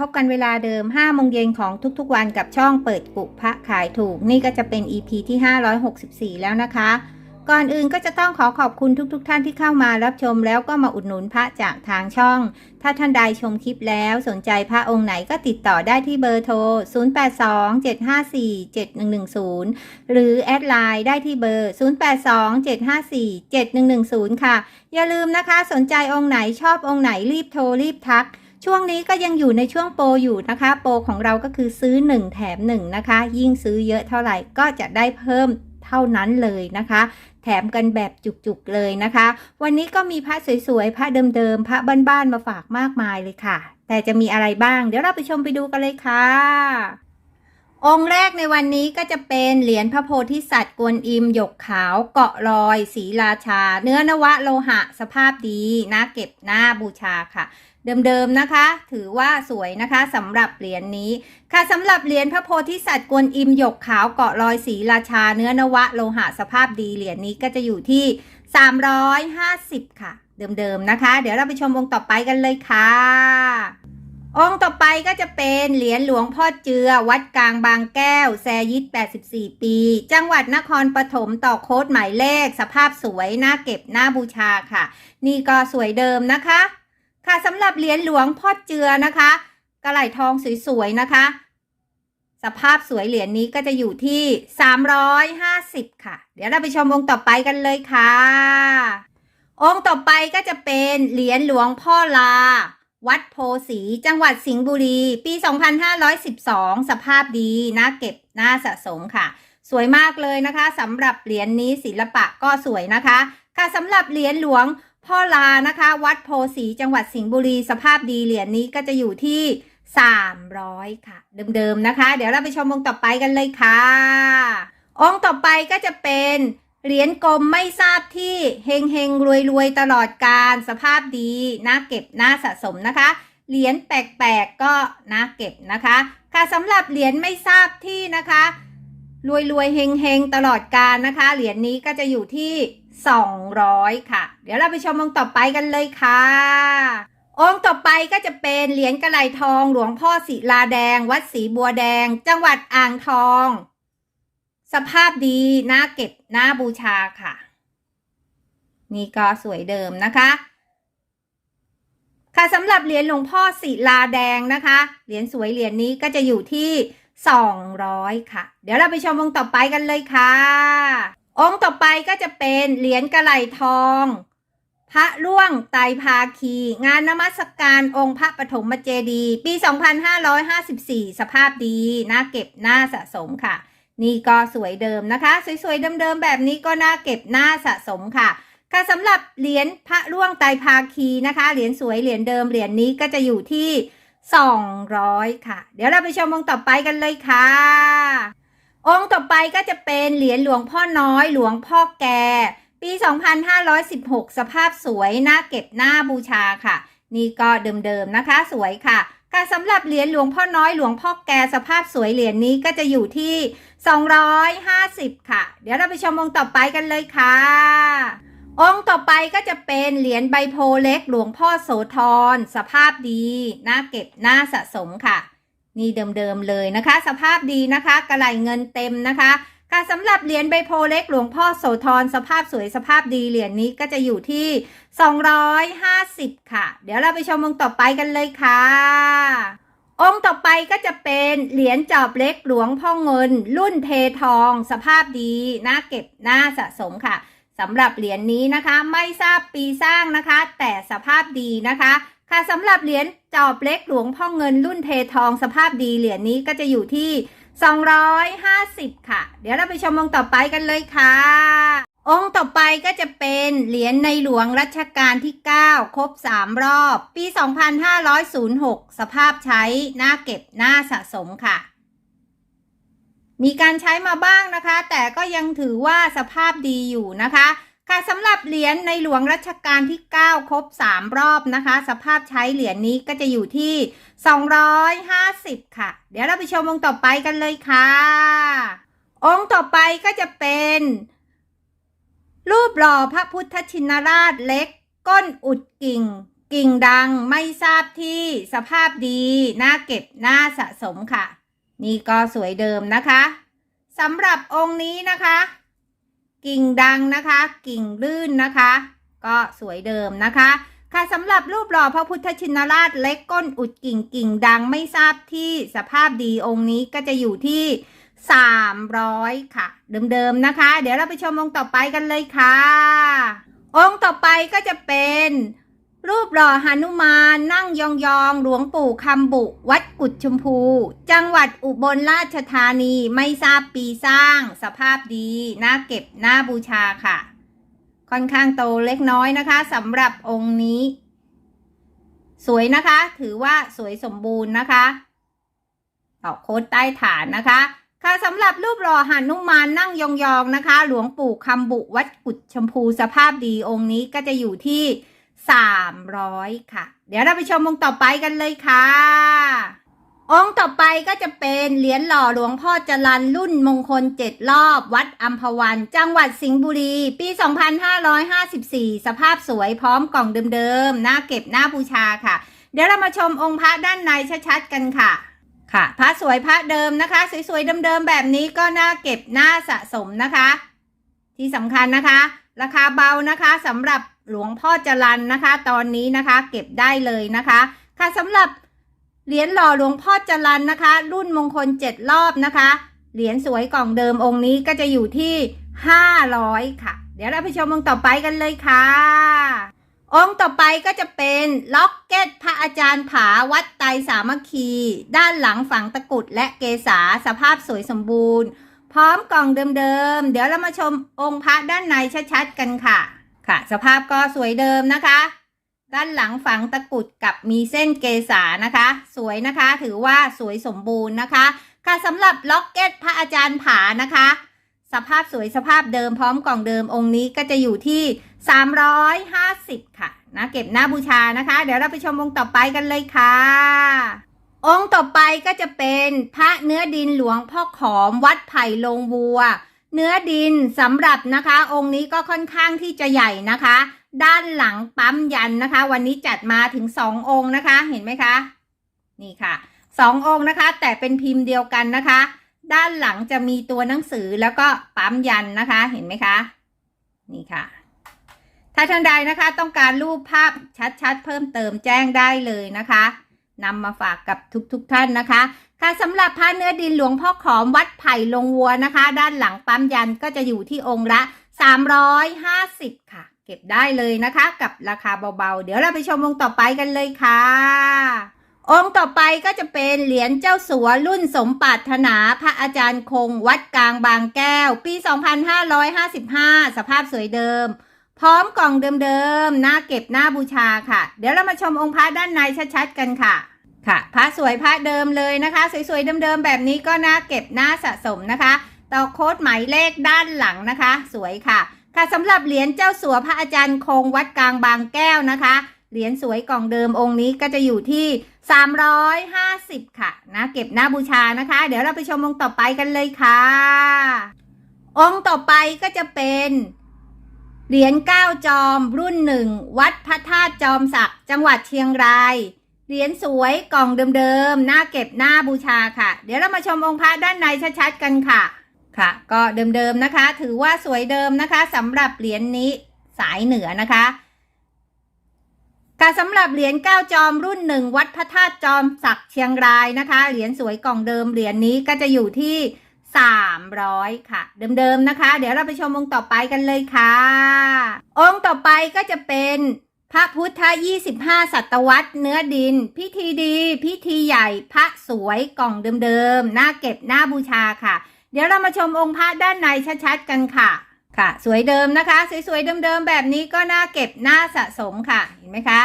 พบกันเวลาเดิม5โมงเย็นของทุกๆวันกับช่องเปิดกุพระขายถูก นี่ก็จะเป็น EP ที่ 564 แล้วนะคะ ก่อนอื่นก็จะต้องขอขอบคุณทุกๆทท่านที่เข้ามารับชมแล้วก็มาอุดหนุนพระจากทางช่อง ถ้าท่านใดชมคลิปแล้วสนใจพระองค์ไหนก็ติดต่อได้ที่เบอร์โทร 0827547110 หรือแอดไลน์ได้ที่เบอร์ 0827547110 ค่ะ อย่าลืมนะคะสนใจองค์ไหนชอบองค์ไหนรีบโทรรีบทัก ช่วงนี้ก็ยังอยู่ในช่วงโปรอยู่นะคะ โปรของเราก็คือซื้อ 1 แถม 1 นะคะ ยิ่งซื้อเยอะเท่าไหร่ก็จะได้เพิ่มเท่านั้นเลยนะคะ แถมกันแบบจุกๆเลยนะคะ วันนี้ก็มีพระสวยๆพระเดิมๆพระบ้านๆมาฝากมากมายเลยค่ะ แต่จะมีอะไรบ้าง เดี๋ยวเราไปชมไปดูกันเลยค่ะองค์แรกในวันนี้ก็จะเป็นเหรียญพระโพธิสัตว์กวนอิม หยกขาวเกาะรอยศรีราชา เนื้อนวะโลหะ สภาพดีน่าเก็บหน้าบูชาค่ะ เดิมๆนะคะ ถือว่าสวยนะคะสำหรับเหรียญนี้ ค่ะสำหรับเหรียญพระโพธิสัตว์กวนอิมหยกขาวเกาะรอยศรีราชาเนื้อนวะโลหะสภาพดีเหรียญนี้ก็จะอยู่ที่ 350 ค่ะ เดิมๆนะคะ เดี๋ยวเราไปชมองค์ต่อไปกันเลยค่ะ องค์ต่อไปก็จะเป็นเหรียญหลวงพ่อเจือ วัดกลางบางแก้ว แซยิด84 ปี จังหวัดนครปฐมต่อโค้ดหมายเลข สภาพสวยน่าเก็บน่าบูชาค่ะ นี่ก็สวยเดิมนะคะ ค่ะสำหรับเหรียญหลวงพ่อเจือนะคะกระไหลทองสวยๆนะคะ สภาพสวยเหรียญนี้ก็จะอยู่ที่ 350 ค่ะ เดี๋ยวเราไปชมองค์ต่อไปกันเลยค่ะ องค์ต่อไปก็จะเป็นเหรียญหลวงพ่อลา วัดโพสีจังหวัดสิงห์บุรี ปี 2512 สภาพดีน่าเก็บน่าสะสมค่ะ สวยมากเลยนะคะสำหรับเหรียญนี้ศิลปะก็สวยนะคะ ค่ะสำหรับเหรียญหลวง พ่อลานะคะ วัดโพสีจังหวัดสิงห์บุรีสภาพดีเหรียญนี้ก็จะอยู่ที่ 300 ค่ะ เดิมๆนะคะ เดี๋ยวเราไปชมองค์ต่อไปกันเลยค่ะ องค์ต่อไปก็จะเป็นเหรียญกลมไม่ทราบที่เฮงเฮงรวยรวยตลอดการสภาพดีน่าเก็บน่าสะสมนะคะ เหรียญแปลกๆก็น่าเก็บนะคะ ค่ะสำหรับเหรียญไม่ทราบที่นะคะรวยรวยเฮงเฮงตลอดการนะคะ เหรียญนี้ก็จะอยู่ที่ 200 ค่ะ เดี๋ยวเราไปชมองค์ต่อไปกันเลยค่ะ องค์ต่อไปก็จะเป็นเหรียญกระไหลทองหลวงพ่อศิลาแดง วัดศรีบัวแดง จังหวัดอ่างทอง สภาพดีน่าเก็บน่าบูชาค่ะ นี่ก็สวยเดิมนะคะ ค่ะสำหรับเหรียญหลวงพ่อศิลาแดงนะคะ เหรียญสวยเหรียญนี้ก็จะอยู่ที่ 200 ค่ะ เดี๋ยวเราไปชมองค์ต่อไปกันเลยค่ะ องค์ต่อไปก็จะเป็นเหรียญกระไหลทอง พระร่วงไตภาคี งานนมัสการองค์พระปฐมเจดีย์ปี 2554 สภาพดีน่าเก็บน่าสะสมค่ะ นี่ก็สวยเดิมนะคะ สวยๆเดิมๆแบบนี้ก็น่าเก็บน่าสะสมค่ะค่ะสำหรับเหรียญพระร่วงไตภาคีนะคะเหรียญสวยเหรียญเดิมเหรียญนี้ก็จะอยู่ที่ 200 ค่ะ เดี๋ยวเราไปชมองค์ต่อไปกันเลยค่ะ องค์ต่อไปก็จะเป็นเหรียญหลวงพ่อน้อยหลวงพ่อแก่ ปี 2516 สภาพสวยน่าเก็บหน้าบูชาค่ะ นี่ก็เดิมๆนะคะ สวยค่ะค่ะสำหรับเหรียญหลวงพ่อน้อยหลวงพ่อแก่สภาพสวยเหรียญนี้ก็จะอยู่ที่ 250 ค่ะ เดี๋ยวเราไปชมองค์ต่อไปกันเลยค่ะ องค์ต่อไปก็จะเป็นเหรียญใบโพเล็กหลวงพ่อโสธรสภาพดีน่าเก็บน่าสะสมค่ะ นี่เดิมๆเลยนะคะ สภาพดีนะคะกระไหลเงินเต็มนะคะค่ะสำหรับเหรียญใบโพเล็กหลวงพ่อโสธรสภาพสวยสภาพดีเหรียญนี้ก็จะอยู่ที่ 250 ค่ะ เดี๋ยวเราไปชมองค์ต่อไปกันเลยค่ะ องค์ต่อไปก็จะเป็นเหรียญจอบเล็กหลวงพ่อเงิน รุ่นเททอง สภาพดีน่าเก็บน่าสะสมค่ะสำหรับเหรียญนี้นะคะไม่ทราบปีสร้างนะคะ แต่สภาพดีนะคะ ค่ะสำหรับเหรียญจอบเล็กหลวงพ่อเงินรุ่นเททองสภาพดีเหรียญนี้ก็จะอยู่ที่ 250 ค่ะ เดี๋ยวเราไปชมองค์ต่อไปกันเลยค่ะ องค์ต่อไปก็จะเป็นเหรียญในหลวงรัชกาลที่ 9 ครบ 3 รอบ ปี 2506 สภาพใช้น่าเก็บน่าสะสมค่ะ มีการใช้มาบ้างนะคะ แต่ก็ยังถือว่าสภาพดีอยู่นะคะ ค่ะสำหรับเหรียญในหลวงรัชกาลที่ 9 ครบ 3 รอบนะคะ สภาพใช้เหรียญนี้ก็จะอยู่ที่ 250 ค่ะ เดี๋ยวเราไปชมองค์ต่อไปกันเลยค่ะ องค์ต่อไปก็จะเป็น รูปหล่อพระพุทธชินราชเล็ก ก้นอุดกิ่ง กิ่งดังไม่ทราบที่สภาพดีน่าเก็บน่าสะสมค่ะ นี่ก็สวยเดิมนะคะสำหรับองค์นี้นะคะ กิ่งดังนะคะ กิ่งลื่นนะคะ ก็สวยเดิมนะคะ ค่ะสำหรับรูปหล่อพระพุทธชินราชเล็กก้นอุดกิ่งกิ่งดังไม่ทราบที่สภาพดีองค์นี้ก็จะอยู่ที่ 300 ค่ะ เดิมๆนะคะ เดี๋ยวเราไปชมองค์ต่อไปกันเลยค่ะ องค์ต่อไปก็จะเป็น รูปหล่อหนุมานนั่งยองๆ หลวงปู่คำบุ วัดกุดชมพู จังหวัดอุบลราชธานีไม่ทราบปีสร้าง สภาพดีน่าเก็บน่าบูชาค่ะ ค่อนข้างโตเล็กน้อยนะคะสำหรับองค์นี้ สวยนะคะ ถือว่าสวยสมบูรณ์นะคะต่อโค้ดใต้ฐานนะคะ ค่ะสำหรับรูปหล่อหานุมานนั่งยองๆนะคะ หลวงปู่คำบุ วัดกุดชมพูสภาพดีองค์นี้ก็จะอยู่ที่ 300 ค่ะ เดี๋ยวเราไปชมองค์ต่อไปกันเลยค่ะ องค์ต่อไปก็จะเป็นเหรียญหล่อหลวงพ่อจรันรุ่นมงคลเจ็ดรอบวัดอัมพวัน จังหวัดสิงห์บุรี ปี 2554 สภาพสวยพร้อมกล่องเดิมๆน่าเก็บหน่าบูชาค่ะ เดี๋ยวเรามาชมองค์พระด้านในชัดๆกันค่ะค่ะพระสวยพระเดิมนะคะ สวยๆเดิมๆแบบนี้ก็น่าเก็บน่าสะสมนะคะ ที่สำคัญนะคะ ราคาเบานะคะสำหรับหลวงพ่อจรันนะคะ ตอนนี้นะคะเก็บได้เลยนะคะ ค่ะสำหรับเหรียญหล่อหลวงพ่อจรันนะคะ รุ่นมงคลเจ็ดรอบนะคะ เหรียญสวยกล่องเดิมองค์นี้ก็จะอยู่ที่ห้าร้อยค่ะ เดี๋ยวเราไปชมองค์ต่อไปกันเลยค่ะ องค์ต่อไปก็จะเป็นล็อกเก็ตพระอาจารย์ผาวัดไตสามัคคี ด้านหลังฝังตะกุดและเกษาสภาพสวยสมบูรณ์ พร้อมกล่องเดิมๆ เดี๋ยวเรามาชมองค์พระด้านในชัดๆกันค่ะ ค่ะ สภาพก็สวยเดิมนะคะ ด้านหลังฝังตะกุดกับมีเส้นเกษานะคะ สวยนะคะ ถือว่าสวยสมบูรณ์นะคะ ค่ะสำหรับล็อกเก็ตพระอาจารย์ผานะคะ สภาพสวยสภาพเดิมพร้อมกล่องเดิมองค์นี้ก็จะอยู่ที่ 350 ค่ะนะเก็บหน้าบูชานะคะ เดี๋ยวเราไปชมองค์ต่อไปกันเลยค่ะ องค์ต่อไปก็จะเป็นพระเนื้อดินหลวงพ่อขอมวัดไผ่ลงวัว เนื้อดินสำหรับนะคะ องค์นี้ก็ค่อนข้างที่จะใหญ่นะคะ ด้านหลังปั๊มยันนะคะ วันนี้จัดมาถึงสององค์นะคะ เห็นไหมคะ นี่ค่ะสององค์นะคะ แต่เป็นพิมพ์เดียวกันนะคะ ด้านหลังจะมีตัวหนังสือแล้วก็ปั๊มยันนะคะ เห็นไหมคะ นี่ค่ะ ถ้าท่านใดนะคะ ต้องการรูปภาพชัดๆ เพิ่มเติมแจ้งได้เลยนะคะ นำมาฝากกับทุกๆทท่านนะคะ ค่ะสำหรับพระเนื้อดินหลวงพ่อขอมวัดไผ่ลงวัวนะคะ ด้านหลังปั๊มยันก็จะอยู่ที่องค์ละ 350 ค่ะ เก็บได้เลยนะคะ กับราคาเบาๆ เดี๋ยวเราไปชมองค์ต่อไปกันเลยค่ะ องค์ต่อไปก็จะเป็นเหรียญเจ้าสัวรุ่นสมปรารถนาพระอาจารย์คง วัดกลางบางแก้ว ปี 2555 สภาพสวยเดิม พร้อมกล่องเดิมๆหน้าเก็บหน้าบูชาค่ะ เดี๋ยวเรามาชมองค์พระด้านในชัดๆกันค่ะ ค่ะ พระสวยพระเดิมเลยนะคะ สวยๆเดิมๆแบบนี้ก็น่าเก็บน่าสะสมนะคะต่อโค้ดหมายเลขด้านหลังนะคะ สวยค่ะ ค่ะสำหรับเหรียญเจ้าสัวพระอาจารย์คงวัดกลางบางแก้วนะคะ เหรียญสวยกล่องเดิมองค์นี้ก็จะอยู่ที่ 350 ค่ะนะเก็บหน้าบูชานะคะ เดี๋ยวเราไปชมองค์ต่อไปกันเลยค่ะ องค์ต่อไปก็จะเป็น เหรียญเก้าจอม รุ่นหนึ่งวัดพระธาตุจอมศักดิ์จังหวัดเชียงราย เหรียญสวยกล่องเดิมๆหน้าเก็บหน้าบูชาค่ะ เดี๋ยวเรามาชมองค์พระด้านในชัดๆกันค่ะ ค่ะ ก็เดิมๆนะคะ ถือว่าสวยเดิมนะคะสำหรับเหรียญนี้สายเหนือนะคะค่ะสำหรับเหรียญเก้าจอมรุ่นหนึ่งวัดพระธาตุจอมศักดิ์เชียงรายนะคะเหรียญสวยกล่องเดิมเหรียญนี้ก็จะอยู่ที่ 300 ค่ะ เดิมๆนะคะ เดี๋ยวเราไปชมองค์ต่อไปกันเลยค่ะ องค์ต่อไปก็จะเป็นพระพุทธ 25 ศตวรรษ เนื้อดิน พิธีดี พิธีใหญ่ พระสวยกล่องเดิมๆ หน้าเก็บหน้าบูชาค่ะ เดี๋ยวเรามาชมองค์พระด้านในชัดๆ กันค่ะ ค่ะ สวยเดิมนะคะ สวยๆ เดิมๆ แบบนี้ก็น่าเก็บน่าสะสมค่ะ เห็นไหมคะ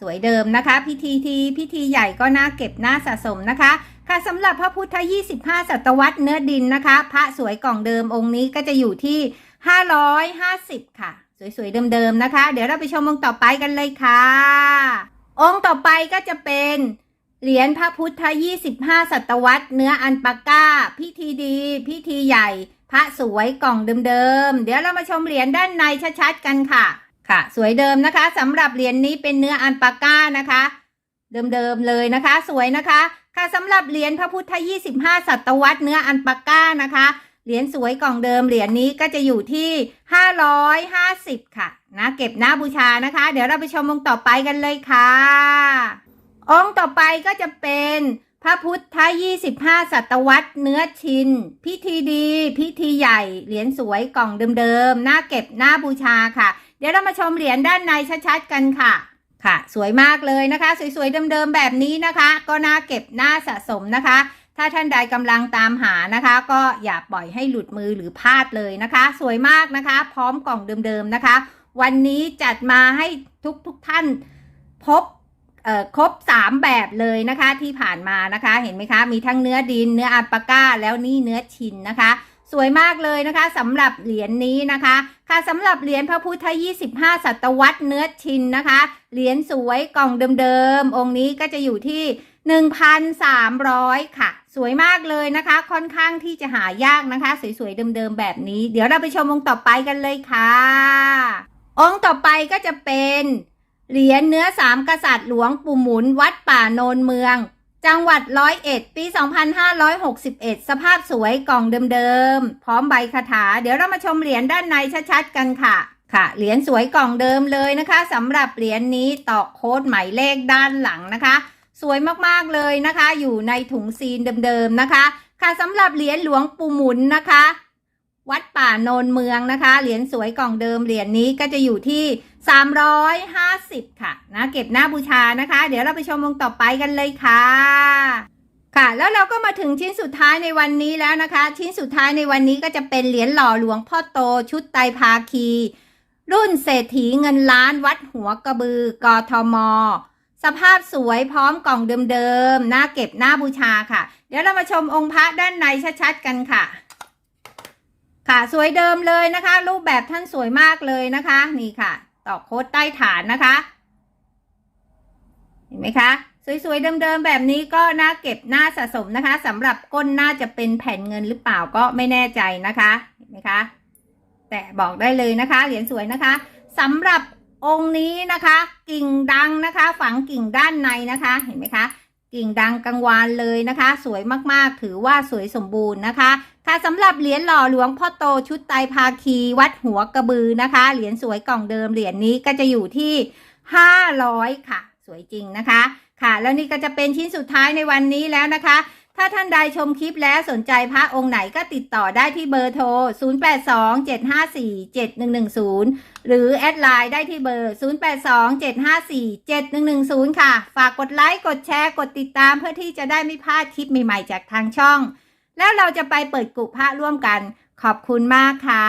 สวยเดิมนะคะ พิธีทีพิธีใหญ่ก็น่าเก็บน่าสะสมนะคะ ค่ะสำหรับพระพุทธ 25 ศตวรรษเนื้อดินนะคะ พระสวยกล่องเดิมองค์นี้ก็จะอยู่ที่ 550 ค่ะ สวยๆเดิมๆนะคะ เดี๋ยวเราไปชมองค์ต่อไปกันเลยค่ะ องค์ต่อไปก็จะเป็นเหรียญพระพุทธ 25 ศตวรรษเนื้ออันปาก้า พิธีดี พิธีใหญ่ พระสวยกล่องเดิมๆเดี๋ยวเรามาชมเหรียญด้านในชัดๆกันค่ะ ค่ะ สวยเดิมนะคะสำหรับเหรียญนี้เป็นเนื้ออันปาก้านะคะ เดิมๆเลยนะคะ สวยนะคะ ค่ะสำหรับเหรียญพระพุทธ 25 ศตวรรษเนื้ออันปาก้านะคะเหรียญสวยกล่องเดิมเหรียญนี้ก็จะอยู่ที่ 550 ค่ะนะเก็บหน้าบูชานะคะ เดี๋ยวเราไปชมองค์ต่อไปกันเลยค่ะ องค์ต่อไปก็จะเป็นพระพุทธ 25 ศตวรรษเนื้อชิน พิธีดี พิธีใหญ่ เหรียญสวยกล่องเดิมๆหน้าเก็บหน้าบูชาค่ะ เดี๋ยวเรามาชมเหรียญด้านในชัดๆกันค่ะ ค่ะ สวยมากเลยนะคะ สวยๆเดิมๆแบบนี้นะคะ ก็น่าเก็บน้าสะสมนะคะ ถ้าท่านใดกำลังตามหานะคะ ก็อย่าปล่อยให้หลุดมือหรือพลาดเลยนะคะ สวยมากนะคะ พร้อมกล่องเดิมๆนะคะ วันนี้จัดมาให้ทุกๆทท่านพบเอ่อครบ 3 แบบเลยนะคะที่ผ่านมานะคะ เห็นไหมคะ มีทั้งเนื้อดินเนื้ออัลปาก้า แล้วนี่เนื้อชินนะคะ สวยมากเลยนะคะสำหรับเหรียญนี้นะคะ ค่ะสำหรับเหรียญพระพุทธ 25 ศตวรรษเนื้อชินนะคะ เหรียญสวยกล่องเดิมๆ องค์นี้ก็จะอยู่ที่ 1,300 ค่ะ สวยมากเลยนะคะ ค่อนข้างที่จะหายากนะคะ สวยๆ เดิมๆ แบบนี้ เดี๋ยวเราไปชมองค์ต่อไปกันเลยค่ะ องค์ต่อไปก็จะเป็นเหรียญเนื้อสามกษัตริย์หลวงปู่หมุนวัดป่าโนนเมือง จังหวัดร้อยเอ็ดปี 2561 สภาพสวยกล่องเดิมๆ พร้อมใบคาถา เดี๋ยวเรามาชมเหรียญด้านในชัดๆ กันค่ะ ค่ะ เหรียญสวยกล่องเดิมเลยนะคะสำหรับเหรียญนี้ตอกโค้ดหมายเลขด้านหลังนะคะ สวยมากๆเลยนะคะ อยู่ในถุงซีนเดิมๆนะคะ ค่ะสำหรับเหรียญหลวงปู่หมุนนะคะ วัดป่าโนนเมืองนะคะ เหรียญสวยกล่องเดิมเหรียญนี้ก็จะอยู่ที่ 350 ค่ะนะเก็บหน้าบูชานะคะ เดี๋ยวเราไปชมวงต่อไปกันเลยค่ะ ค่ะแล้วเราก็มาถึงชิ้นสุดท้ายในวันนี้แล้วนะคะ ชิ้นสุดท้ายในวันนี้ก็จะเป็นเหรียญหล่อหลวงพ่อโตชุดไตภาคี รุ่นเศรษฐีเงินล้านวัดหัวกระบือกทมสภาพสวยพร้อมกล่องเดิมๆหน้าเก็บหน้าบูชาค่ะ เดี๋ยวเรามาชมองค์พระด้านในชัดๆกันค่ะ ค่ะสวยเดิมเลยนะคะ รูปแบบท่านสวยมากเลยนะคะ นี่ค่ะ ต่อโค้ดใต้ฐานนะคะ เห็นไหมคะ สวยๆ เดิมๆ แบบนี้ก็น่าเก็บน่าสะสมนะคะสำหรับก้นน่าจะเป็นแผ่นเงินหรือเปล่าก็ไม่แน่ใจนะคะ เห็นไหมคะ แต่บอกได้เลยนะคะ เหรียญสวยนะคะสำหรับองค์นี้นะคะ กิ่งดังนะคะ ฝังกิ่งด้านในนะคะ เห็นไหมคะ กิ่งดังกังวานเลยนะคะ สวยมากๆถือว่าสวยสมบูรณ์นะคะ ค่ะสำหรับเหรียญหล่อหลวงพ่อโตชุดไตรภาคีวัดหัวกระบือนะคะ เหรียญสวยกล่องเดิมเหรียญนี้ก็จะอยู่ที่ 500 ค่ะ สวยจริงนะคะ ค่ะ แล้วนี่ก็จะเป็นชิ้นสุดท้ายในวันนี้แล้วนะคะ ถ้าท่านใดชมคลิปแล้วสนใจพระองค์ไหนก็ติดต่อได้ที่เบอร์โทร 0827547110 หรือแอดไลน์ได้ที่เบอร์ 0827547110 ค่ะ ฝากกดไลค์ กดแชร์ กดติดตามเพื่อที่จะได้ไม่พลาดคลิปใหม่ๆจากทางช่อง แล้วเราจะไปเปิดกุพระร่วมกัน ขอบคุณมากค่ะ